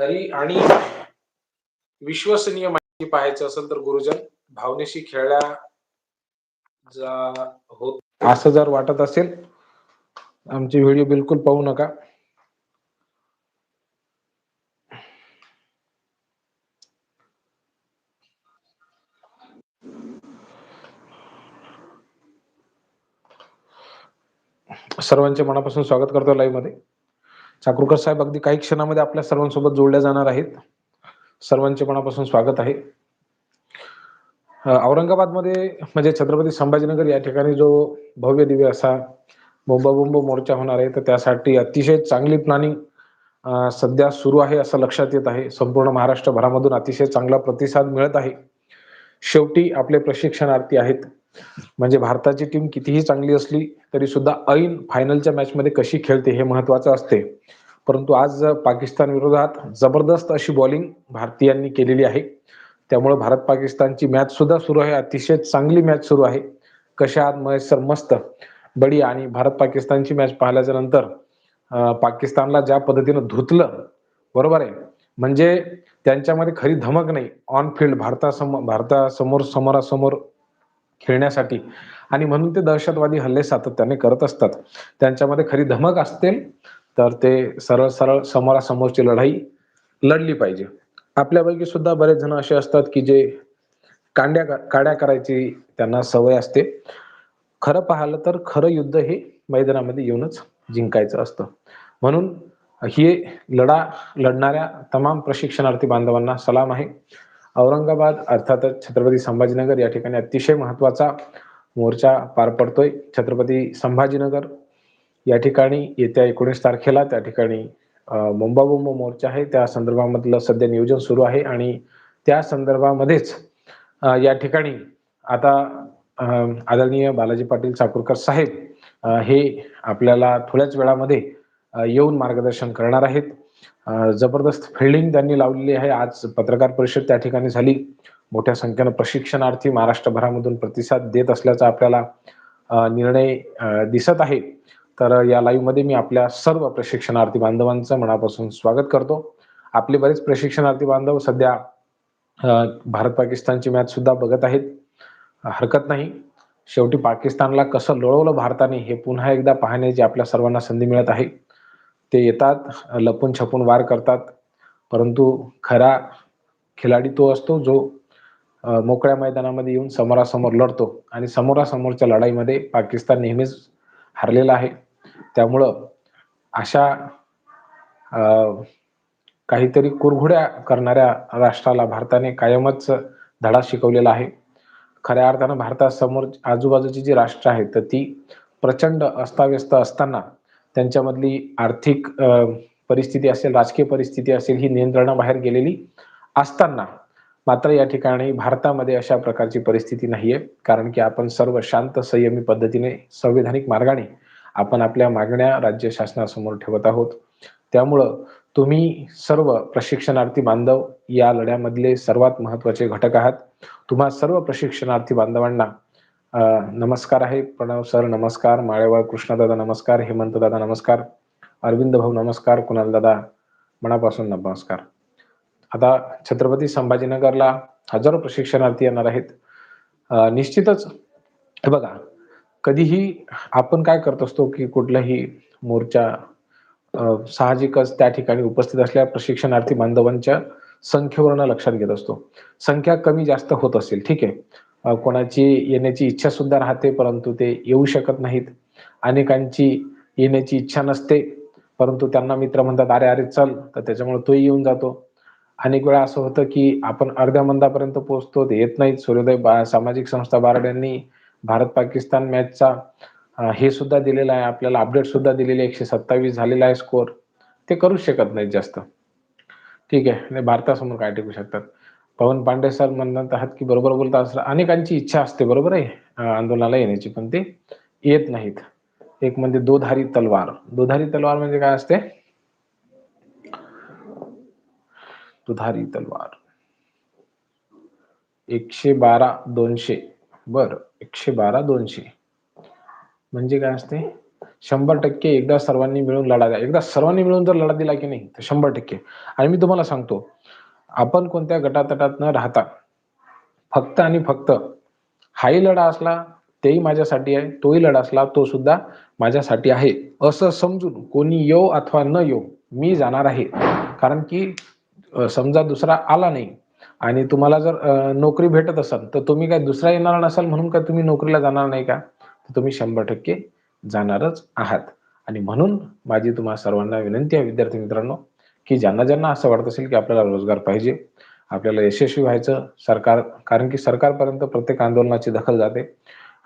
खरी आणि विश्वसनीय माहिती पाहायचं असेल तर गुरुजन भावनेशी खेळल्या जा होत असं जर वाटत असेल आमचे व्हिडिओ बिलकुल पाहू नका. सर्वांचे मनापासून स्वागत करतो लाईव्हमध्ये. चाकूरकर साहेब अगदी काही क्षणामध्ये आपल्या सर्वांसोबत जोडल्या जाणार आहेत. सर्वांचे मनापासून स्वागत आहे. औरंगाबादमध्ये म्हणजे छत्रपती संभाजीनगर या ठिकाणी जो भव्य दिव्य असा बोंबाबोंब मोर्चा होणार आहे तर त्यासाठी अतिशय चांगली प्लॅनिंग सध्या सुरू आहे असं लक्षात येत आहे. संपूर्ण महाराष्ट्रभरामधून अतिशय चांगला प्रतिसाद मिळत आहे. शेवटी आपले प्रशिक्षणार्थी आहेत. म्हणजे भारताची टीम कितीही चांगली असली तरी सुद्धा ऐन फायनलच्या मॅच मध्ये कशी खेळते हे महत्वाचं असते. परंतु आज पाकिस्तान विरोधात जबरदस्त अशी बॉलिंग भारतीयांनी केलेली आहे. त्यामुळे भारत पाकिस्तानची मॅच सुद्धा सुरू आहे. अतिशय चांगली मॅच सुरू आहे. कशा आहात महेश सर मस्त. बडी आणि भारत पाकिस्तानची मॅच पाहिल्याच्या नंतर पाकिस्तानला ज्या पद्धतीनं धुतलं बरोबर आहे. म्हणजे त्यांच्यामध्ये खरी धमक नाही. ऑन फील्ड भारतासमोर भारतासमोर समोरासमोर खेळण्यासाठी. आणि म्हणून ते दहशतवादी हल्ले सातत्याने करत असतात. त्यांच्यामध्ये खरी धमक असतील तर ते सरळ सरळ समोरासमोरची लढाई लढली पाहिजे. आपल्यापैकी सुद्धा बरेच जण असे असतात की जे कांड्या काड्या करायची त्यांना सवय असते. खरं पाहिलं तर खरं युद्ध हे मैदानामध्ये येऊनच जिंकायचं असतं. म्हणून ही लढा लढणाऱ्या तमाम प्रशिक्षणार्थी बांधवांना सलाम आहे. औरंगाबाद अर्थातच छत्रपती संभाजीनगर या ठिकाणी अतिशय महत्त्वाचा मोर्चा पार पडतोय. छत्रपती संभाजीनगर या ठिकाणी येत्या एकोणीस तारखेला त्या ठिकाणी अं, बोंबाबोंब मोर्चा आहे. त्या संदर्भामधलं सध्या नियोजन सुरू आहे आणि त्या संदर्भामध्येच या ठिकाणी आता आदरणीय बालाजी पाटील चाकूरकर साहेब हे आपल्याला थोड्याच वेळामध्ये येऊन मार्गदर्शन करणार आहेत. जबरदस्त फिल्डिंग त्यांनी लावलेली आहे. आज पत्रकार परिषद त्या ठिकाणी झाली. मोठ्या संख्येनं प्रशिक्षणार्थी महाराष्ट्रभरामधून प्रतिसाद देत असल्याचा आपल्याला निर्णय दिसत आहे. तर या लाईव्हमध्ये मी आपल्या सर्व प्रशिक्षणार्थी बांधवांचं मनापासून स्वागत करतो. आपले बरेच प्रशिक्षणार्थी बांधव सध्या भारत पाकिस्तानची मॅच सुद्धा बघत आहेत. हरकत नाही. शेवटी पाकिस्तानला कसं लोळवलं भारताने हे पुन्हा एकदा पाहण्याची आपल्या सर्वांना संधी मिळत आहे. ते येतात लपून छपून वार करतात. परंतु खरा खिलाडी तो असतो जो मोकळ्या मैदानामध्ये येऊन समोरासमोर लढतो आणि समोरासमोरच्या लढाईमध्ये पाकिस्तान नेहमीच हरलेला आहे. त्यामुळं अशा काहीतरी कुरघुड्या करणाऱ्या राष्ट्राला भारताने कायमच धडा शिकवलेला आहे. खऱ्या अर्थानं भारतासमोर आजूबाजूची जी राष्ट्र आहेत तर ती प्रचंड अस्ताव्यस्त असताना त्यांच्यामधली आर्थिक परिस्थिती असेल राजकीय परिस्थिती असेल ही नियंत्रणाबाहेर गेलेली असताना मात्र या ठिकाणी भारतामध्ये अशा प्रकारची परिस्थिती नाहीये. कारण की आपण सर्व शांत संयमी पद्धतीने संविधानिक मार्गाने आपण आपल्या मागण्या राज्य शासनासमोर ठेवत आहोत. त्यामुळं तुम्ही सर्व प्रशिक्षणार्थी बांधव या लढ्यामधले सर्वात महत्त्वाचे घटक आहात. तुम्हा सर्व प्रशिक्षणार्थी बांधवांना नमस्कार आहे प्रणव सर नमस्कार माळेवाळ कृष्णदादा नमस्कार हेमंत दादा नमस्कार अरविंद भाऊ नमस्कार कुणाल दादा मनापासून नमस्कार. आता छत्रपती संभाजीनगरला हजारो प्रशिक्षणार्थी येणार आहेत. निश्चितच हे बघा कधीही आपण काय करत असतो की कुठलाही मोर्चा साहजिकच त्या ठिकाणी उपस्थित असलेल्या प्रशिक्षणार्थी बांधवांच्या संख्येवरनं लक्षात घेत असतो. संख्या कमी जास्त होत असेल ठीक आहे. कोणाची येण्याची इच्छा सुद्धा राहते परंतु ते येऊ शकत नाहीत. अनेकांची येण्याची इच्छा नसते परंतु त्यांना मित्र म्हणतात अरे अरे चल. तर त्याच्यामुळे तोही येऊन जातो. अनेक वेळा असं होतं की आपण अर्ध्या मंदापर्यंत पोहोचतो ते येत नाहीत. सूर्योदय सामाजिक संस्था बारड्यांनी भारत पाकिस्तान मॅचचा हे सुद्धा दिलेलं आहे. आपल्याला अपडेट सुद्धा दिलेले आहे. एकशे सत्तावीस झालेला आहे स्कोर. ते करूच शकत नाहीत जास्त. ठीक आहे. भारतासमोर काय टिकू शकतात? पवन पांडे सर म्हणत आहात की बरोबर बोलता असं अनेकांची इच्छा असते बरोबर आहे? आंदोलनाला येण्याची पण ते येत नाहीत. एक म्हणजे दोधारी तलवार. दोधारी तलवार म्हणजे काय असते? दुधारी तलवार. एकशे बारा दोनशे. बर एकशे बारा दोनशे. म्हणजे काय असते? शंभर टक्के एकदा सर्वांनी मिळून लढा द्या. एकदा सर्वांनी मिळून जर लढा दिला की नाही तर शंभर टक्के. आणि मी तुम्हाला सांगतो आपण कोणत्या गटातटात न राहता? फक्त आणि फक्त हाही लढा असला तेही माझ्यासाठी आहे तोही लढा असला तो सुद्धा माझ्यासाठी आहे. असं समजून कोणी येऊ अथवा न येऊ मी जाणार आहे. कारण की समजा दुसरा आला नाही आणि तुम्हाला जर नोकरी भेटत असेल तर तुम्ही काय दुसरा येणार नसाल म्हणून काय तुम्ही नोकरीला जाणार नाही का? तर तुम्ही शंभर टक्के जाणारच आहात. आणि म्हणून माझी तुम्हा सर्वांना विनंती आहे विद्यार्थी मित्रांनो की ज्यांना ज्यांना असं वाटत असेल की आपल्याला रोजगार पाहिजे आपल्याला यशस्वी व्हायचं सरकार कारण की सरकारपर्यंत प्रत्येक आंदोलनाची दखल जाते.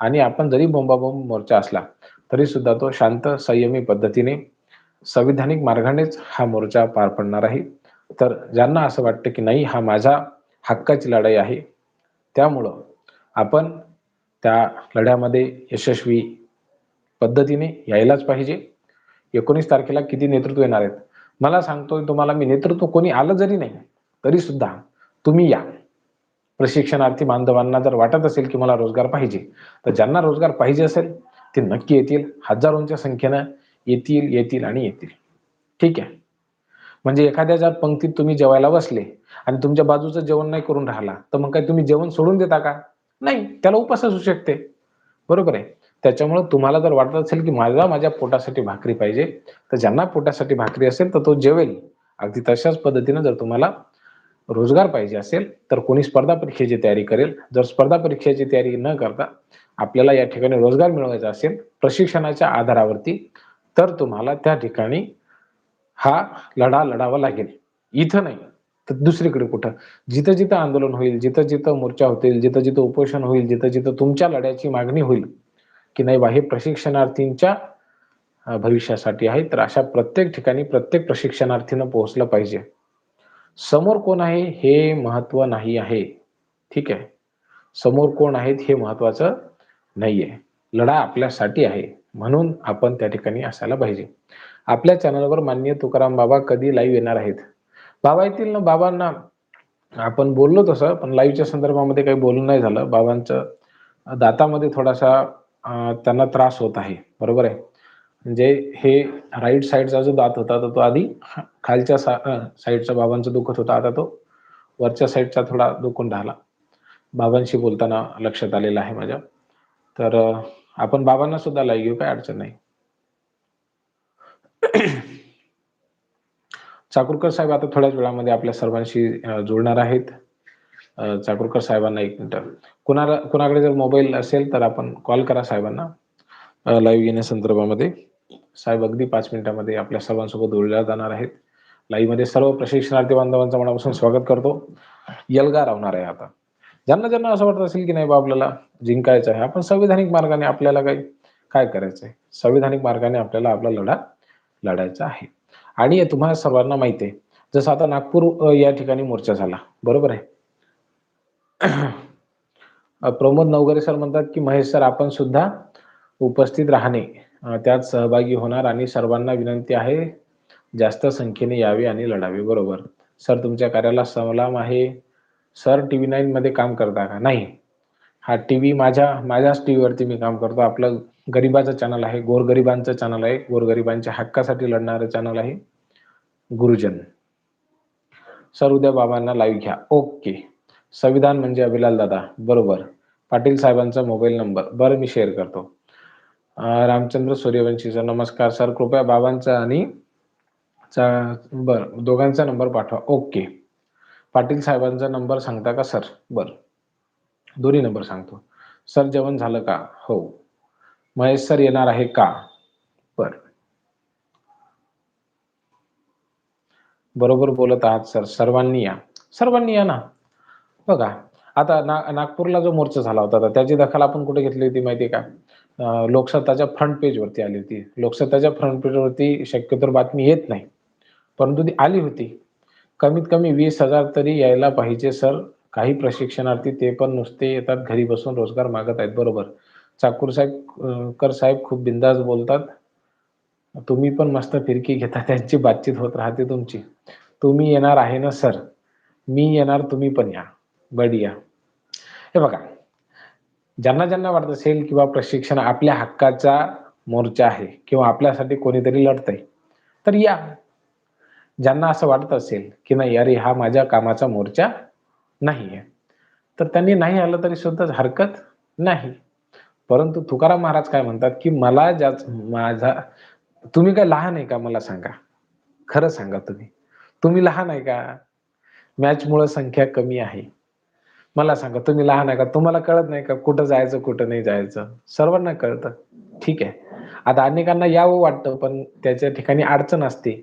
आणि आपण जरी बोंबाबोंब मोर्चा असला तरी सुद्धा तो शांत संयमी पद्धतीने संविधानिक मार्गानेच हा मोर्चा पार पडणार आहे. तर ज्यांना असं वाटतं की नाही हा माझा हक्काची लढाई आहे त्यामुळं आपण त्या लढ्यामध्ये यशस्वी पद्धतीने यायलाच पाहिजे. एकोणीस तारखेला किती नेतृत्व येणार आहेत? मला सांगतोय तुम्हाला मी नेतृत्व कोणी आलं जरी नाही तरी सुद्धा तुम्ही या. प्रशिक्षणार्थी बांधवांना जर वाटत असेल की मला रोजगार पाहिजे तर ज्यांना रोजगार पाहिजे असेल ते नक्की येतील. हजारोंच्या संख्येनं येतील येतील आणि येतील. ठीक आहे? म्हणजे एखाद्या जर पंक्तीत तुम्ही जेवायला बसले आणि तुमच्या बाजूचं जेवण नाही करून राहिला तर मग काय तुम्ही जेवण सोडून देता का? नाही त्याला उपास असू शकते. बरोबर आहे? त्याच्यामुळे तुम्हाला जर वाटत असेल की मला माझ्या पोटासाठी भाकरी पाहिजे तर ज्यांना पोटासाठी भाकरी असेल तर तो जेवेल. अगदी तशाच पद्धतीनं जर तुम्हाला रोजगार पाहिजे असेल तर कोणी स्पर्धा परीक्षेची तयारी करेल. जर स्पर्धा परीक्षेची तयारी न करता आपल्याला या ठिकाणी रोजगार मिळवायचा असेल प्रशिक्षणाच्या आधारावरती तर तुम्हाला त्या ठिकाणी हा लढा लढावा लागेल. इथं नाही तर दुसरीकडे कुठं? जिथं जिथं आंदोलन होईल जिथं जिथं मोर्चा होतील जिथं जिथं उपोषण होईल जिथं जिथं तुमच्या लढ्याची मागणी होईल की नाही बा हे प्रशिक्षणार्थींच्या भविष्यासाठी आहे तर अशा प्रत्येक ठिकाणी प्रत्येक प्रशिक्षणार्थीनं पोहोचलं पाहिजे. समोर कोण आहे हे महत्त्व नाही आहे. ठीक आहे? समोर कोण आहेत हे महत्वाचं नाहीये. लढा आपल्यासाठी आहे. म्हणून आपण त्या ठिकाणी असायला पाहिजे. आपल्या चॅनलवर मान्य तुकाराम बाबा कधी लाईव्ह येणार आहेत? बाबा येतील ना बाबांना आपण बोललो तसं पण लाईव्हच्या संदर्भामध्ये काही बोलून नाही झालं. बाबांचं दातामध्ये थोडासा त्यांना त्रास होत आहे. बरोबर आहे? म्हणजे हे राईट साईडचा जो दात होता तर तो आधी खालच्या सा साईडचा बाबांचा दुखत होता. आता तो वरच्या साईडचा थोडा दुखून राहिला. बाबांशी बोलताना लक्षात आलेलं आहे माझ्या. तर आपण बाबांना सुद्धा लाई घेऊ काय अडचण नाही. चाकूरकर साहेब आता थोड्याच वेळामध्ये आपल्या सर्वांशी जुळणार आहेत. चाकूरकर साहेबांना एक मिनिट. कुणाला कुणाकडे जर मोबाईल असेल तर आपण कॉल करा साहेबांना. लाईव्ह घेण्यासंदर्भामध्ये साहेब अगदी पाच मिनिटामध्ये आपल्या सर्वांसोबत जोडल्या जाणार आहेत. लाईव्हमध्ये सर्व प्रशिक्षणार्थी बांधवांचं मनापासून स्वागत करतो. यलगा राहणार आहे आता. ज्यांना ज्यांना असं वाटत असेल की नाही बा आपल्याला जिंकायचं आहे आपण संविधानिक मार्गाने आपल्याला काय काय करायचंय? संविधानिक मार्गाने आपल्याला आपला लढा लढायचा आहे. आणि तुम्हाला सर्वांना माहिती आहे. जसं आता नागपूर या ठिकाणी मोर्चा झाला. बरोबर आहे? प्रमोद नवगरे सर म्हणतात की महेश सर आपण सुद्धा उपस्थित राहणे त्यात सहभागी होणार आणि सर्वांना विनंती आहे जास्त संख्येने यावे आणि लढावे. बरोबर. सर तुमच्या कार्याला सलाम आहे. सर टीव्ही नाईन मध्ये काम करता का? नाही. हा टी व्ही माझ्या माझ्याच टी व्हीवरती मी काम करतो. आपलं गरिबाचं चॅनल आहे. गोरगरिबांचं चॅनल आहे. गोरगरिबांच्या हक्कासाठी लढणारं चॅनल आहे. गुरुजन. सर उद्या बाबांना लाईव्ह घ्या. ओके. संविधान म्हणजे अभिलाल दादा. बरोबर. पाटील साहेबांचा मोबाईल नंबर. बरं मी शेअर करतो. रामचंद्र सूर्यवंशीचा नमस्कार सर. कृपया बाबांचा आणि बर दोघांचा नंबर पाठवा. ओके. पाटील साहेबांचा नंबर सांगता का सर? बर. दोन्ही नंबर सांगतो. सर जेवण झालं का? हो. महेश सर येणार आहे का? बर. बरोबर बोलत आहात सर. सर्वांनी या. सर्वांनी या ना? बघा आता ना नागपूरला जो मोर्चा झाला होता तर त्याची दखल आपण कुठे घेतली होती माहिती आहे का लोकसत्ताच्या फ्रंट पेज वरती आली होती. लोकसत्ताच्या फ्रंट पेज वरती शक्यतो बातमी येत नाही. परंतु ती आली होती. कमीत कमी वीस हजार तरी यायला पाहिजे सर. काही प्रशिक्षणार्थी ते पण नुसते येतात घरी बसून रोजगार मागत आहेत. बरोबर. चाकूर साहेब कर साहेब खूप बिंदास बोलतात. तुम्ही पण मस्त फिरकी घेता त्यांची बातचीत होत राहते तुमची. तुम्ही येणार आहे ना सर. मी येणार तुम्ही पण या. बढिया. हे बघा ज्यांना ज्यांना वाटत असेल किंवा प्रशिक्षण आपल्या हक्काचा मोर्चा आहे किंवा आपल्यासाठी कोणीतरी लढतंय तर या. ज्यांना असं वाटत असेल की नाही अरे हा माझ्या कामाचा मोर्चा नाहीये तर त्यांनी नाही आलं तरी सुद्धा हरकत नाही. परंतु तुकाराम महाराज काय म्हणतात की मला ज्या माझा तुम्ही काय लहान आहे का मला सांगा. खरं सांगा तुम्ही. तुम्ही लहान आहे का? मॅच मुळे संख्या कमी आहे. मला सांगा तुम्ही लहान आहे का? तुम्हाला कळत नाही का कुठं जायचं कुठं नाही जायचं? सर्वांना कळतं. ठीक आहे. आता अनेकांना यावं वाटतं पण त्याच्या ठिकाणी अडचण असते.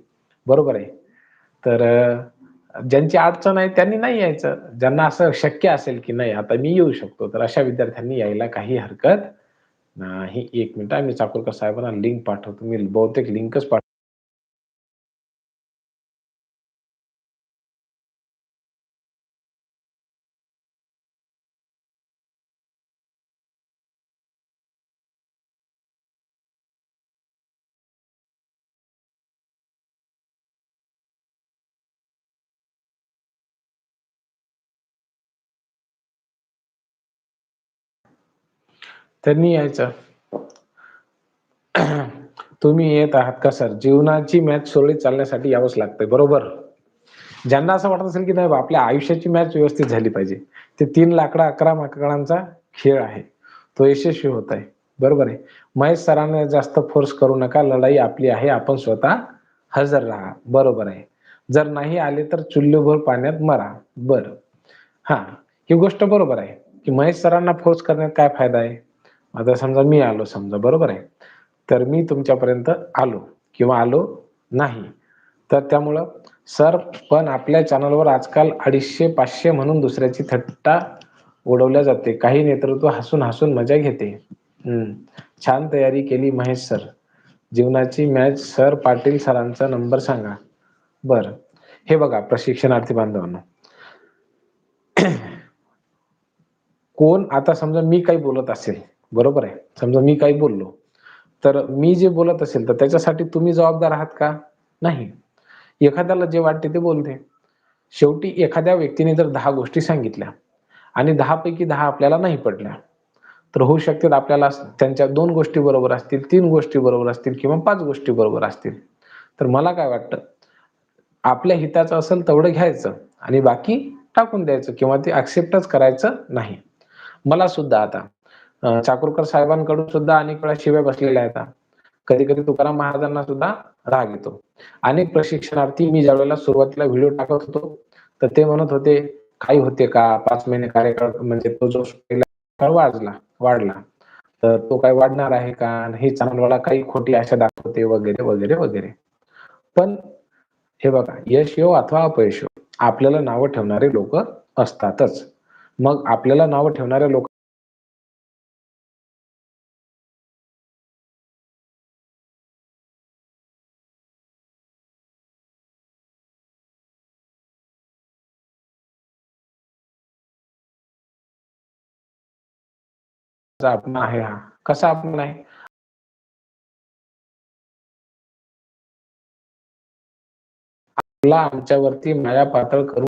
बरोबर आहे. तर ज्यांची अडचण आहे त्यांनी नाही यायचं. ज्यांना असं शक्य असेल की नाही आता मी येऊ शकतो. तर अशा विद्यार्थ्यांनी यायला काही हरकत नाही. एक मिनिट आम्ही चाकूरकर साहेबांना लिंक पाठवतो. मी बहुतेक लिंकच पाठव त्यांनी यायचं. तुम्ही येत आहात का सर? जीवनाची मॅच सुरळीत चालण्यासाठी यावंच लागतंय बरोबर? ज्यांना असं वाटत असेल की नाही आपल्या आयुष्याची मॅच व्यवस्थित झाली पाहिजे ते तीन लाकडा अकरा माकडांचा खेळ आहे. तो यशस्वी होत आहे बरोबर आहे? महेश सरांना जास्त फोर्स करू नका लढाई आपली आहे आपण स्वतः हजर राहा बरोबर आहे? जर नाही आले तर चुल्लूभर पाण्यात मरा बर. हा ही गोष्ट बरोबर आहे की महेश सरांना फोर्स करण्यात काय फायदा आहे? आता समजा मी आलो समजा बरोबर आहे? तर मी तुमच्यापर्यंत आलो किंवा आलो नाही. तर त्यामुळं सर पण आपल्या चॅनलवर आजकाल अडीचशे पाचशे म्हणून दुसऱ्याची थट्टा उडवल्या जाते. काही नेतृत्व हसून हसून मजा घेते. हम्म. छान तयारी केली महेश सर. जीवनाची मॅच सर पाटील सरांचा नंबर सांगा. बर. हे बघा प्रशिक्षणार्थी बांधवांना. कोण? आता समजा मी काही बोलत असेल. बरोबर आहे. समजा मी काही बोललो तर मी जे बोलत असेल तर त्याच्यासाठी तुम्ही जबाबदार आहात का? नाही. एखाद्याला जे वाटते ते बोलते. शेवटी एखाद्या व्यक्तीने जर दहा गोष्टी सांगितल्या आणि दहा पैकी दहा आपल्याला नाही पडल्या तर होऊ शकते आपल्याला त्यांच्या दोन गोष्टी बरोबर असतील तीन गोष्टी बरोबर असतील किंवा पाच गोष्टी बरोबर असतील. तर मला काय वाटतं? आपल्या हिताचं असेल तेवढं घ्यायचं आणि बाकी टाकून द्यायचं किंवा ते ऍक्सेप्टच करायचं नाही. मला सुद्धा आता चाकूरकर साहेबांकडून सुद्धा अनेक वेळा शिव्या बसलेल्या आहेत. कधी कधी तुकाराम महाराजांना सुद्धा राग येतो. अनेक प्रशिक्षणार्थी मी ज्या वेळेला सुरुवातीला व्हिडिओ टाकत होतो तर ते म्हणत होते काही होते का? पाच महिने कार्यकाळ म्हणजे तो जो वाजला वाढला तर तो काय वाढणार आहे का? हे चांगला काही खोटी आशा दाखवते वगैरे वगैरे वगैरे. पण हे बघा यश यो अथवा अपयश येऊ आपल्याला नावं ठेवणारे लोक असतातच. मग आपल्याला नावं ठेवणाऱ्या लोक आपण आहे हा? कसा आपण आहे? आपला आमच्यावरती माया पातळ करू.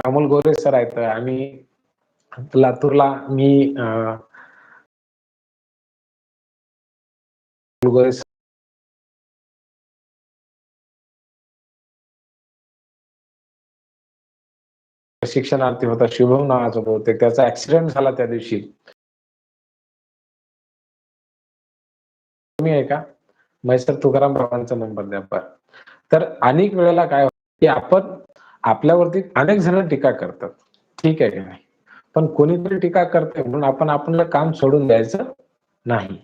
अमोल गोरे सर आहेत. आम्ही लातूरला मी गोरे सर शिक्षणार्थी होता शुभम नावाचा बहुतेक. त्याचा ऍक्सिडेंट झाला त्या दिवशी. तुम्ही आहे का मैसर तुकाराम बाबांचा नंबर द्या पर तर अनेक वेळेला काय की आपण आपल्यावरती अनेक जण टीका करतात. ठीक आहे की नाही? पण कोणीतरी टीका करते म्हणून आपण आपलं काम सोडून द्यायचं नाही.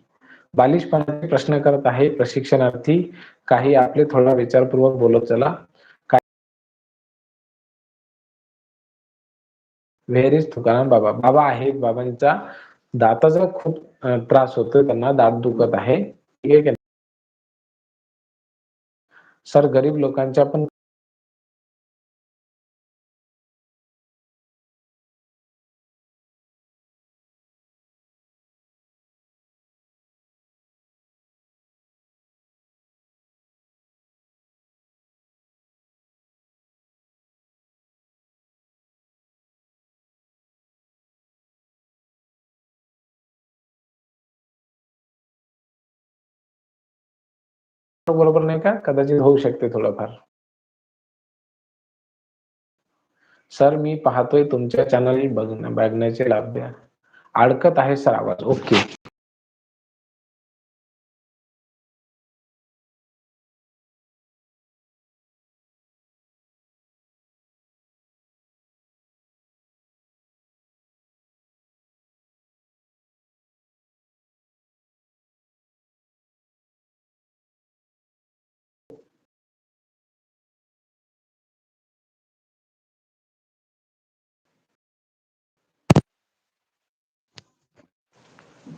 बालिशपणाचे प्रश्न करत आहे प्रशिक्षणार्थी. काही आपले थोडा विचारपूर्वक बोलत चला. व्हेरीज तुकाराम बाबा बाबा आहेत. बाबांचा दाताचा खूप त्रास होतो त्यांना दात दुखत आहे. ठीक आहे सर गरीब लोकांच्या पण बरोबर नाही का? कदाचित होऊ शकते थोडंफार. सर मी पाहतोय तुमच्या चॅनल बघण्या बघण्याचे लाभ द्या. अडकत आहे सर आवाज. ओके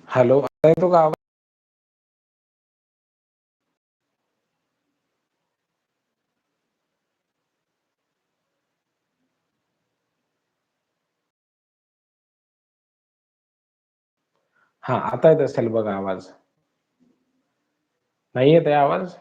हॅलो आता येतो का? आवाज हा आता येत असेल बघा आवाज. नाही येत आहे आवाज?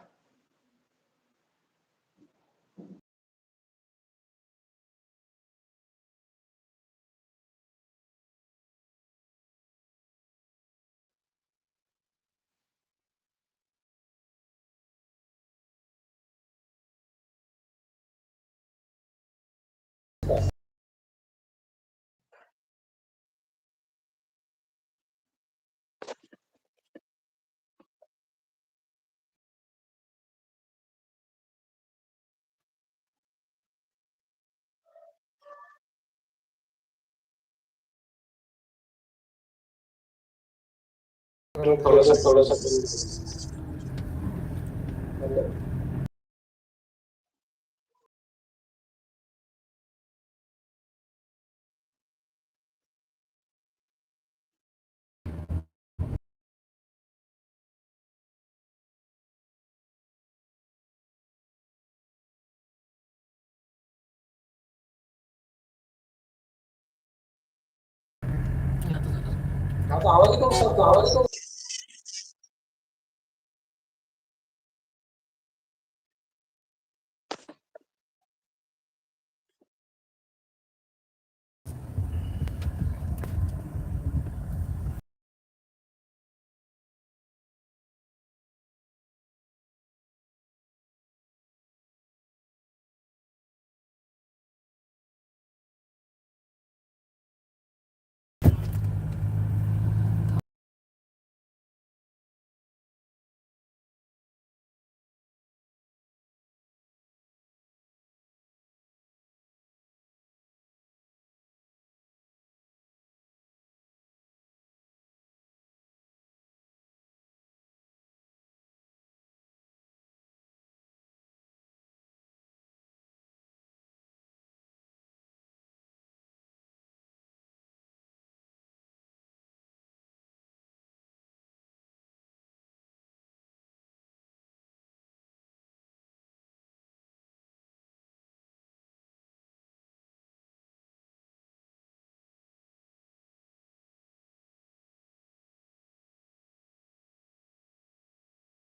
थोडस थोडस आता आवाज येतो का? आवाज येतो